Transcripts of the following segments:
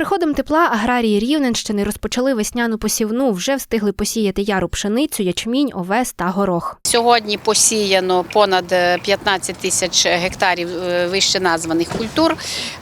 приходом тепла аграрії Рівненщини розпочали весняну посівну. Вже встигли посіяти яру пшеницю, ячмінь, овес та горох. Сьогодні посіяно понад е, 15 тисяч гектарів е, вище названих культур,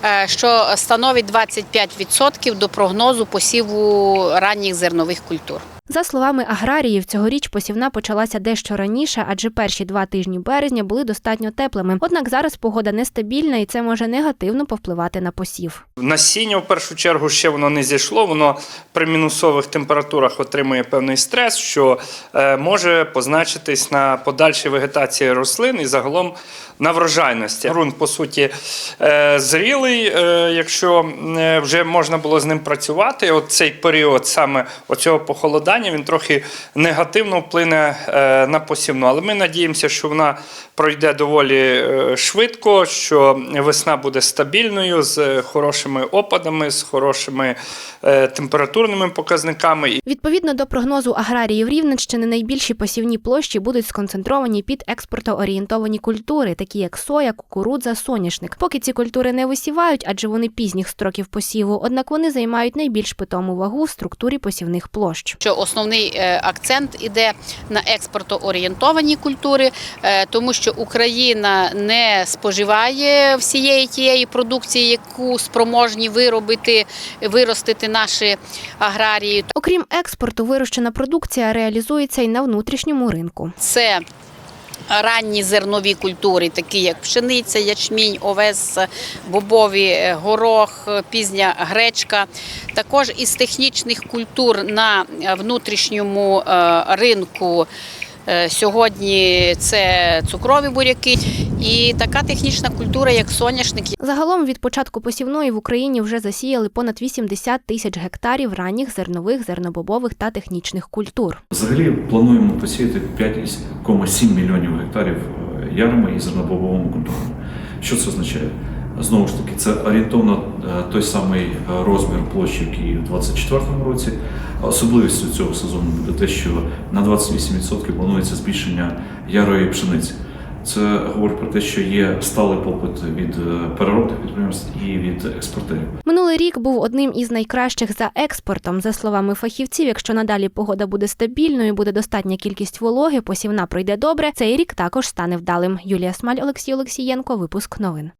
е, що становить 25% до прогнозу посіву ранніх зернових культур. За словами аграріїв, цьогоріч посівна почалася дещо раніше, адже перші два тижні березня були достатньо теплими. Однак зараз погода нестабільна і це може негативно повпливати на посів. Насіння в першу чергу ще воно не зійшло. Воно при мінусових температурах отримує певний стрес, що е, може позначитись на подальшій вегетації рослин і загалом на врожайності. Грунт, по суті, е, зрілий, е, якщо вже можна було з ним працювати. От цей період саме оцього похолодання він трохи негативно вплине е, на посівну. Але ми надіємося, що вона пройде доволі е, швидко, що весна буде стабільною з хорошими опадами, з хорошими е, температурними показниками. Відповідно до прогнозу аграріїв Рівненщини, найбільші посівні площі будуть сконцентровані під експортоорієнтовані культури, такі як соя, кукурудза, соняшник. Поки ці культури не висівають, адже вони пізніх строків посіву, однак вони займають найбільш питому вагу в структурі посівних площ. Що основний е, акцент іде на експортоорієнтовані культури, е, тому що Україна не споживає всієї тієї продукції, яку спроможні виробити, виростити наші аграрії. Окрім експорту, вирощена продукція реалізується й на внутрішньому ринку. Це ранні зернові культури, такі як пшениця, ячмінь, овес, бобові, горох, пізня гречка. Також із технічних культур на внутрішньому е, ринку. Е, Сьогодні це цукрові буряки і така технічна культура, як соняшник, Загалом від початку посівної в Україні вже засіяли понад 80 тисяч гектарів ранніх зернових, зернобобових та технічних культур. Взагалі плануємо посіяти 5,7 мільйонів гектарів е, ярами і зернобобовими культурами. Що це означає? Знову ж таки, це орієнтовно е, той самий е, розмір площі, який у 2024 році. Особливістю цього сезону буде те, що на 28% планується збільшення ярої пшениці. Це говорить про те, що є сталий попит від е, переробних підприємств і від експортерів. Минулий рік був одним із найкращих за експортом. За словами фахівців, якщо надалі погода буде стабільною, буде достатня кількість вологи, посівна пройде добре. Цей рік також стане вдалим. Юлія Смаль, Олексій Олексієнко. Випуск новин.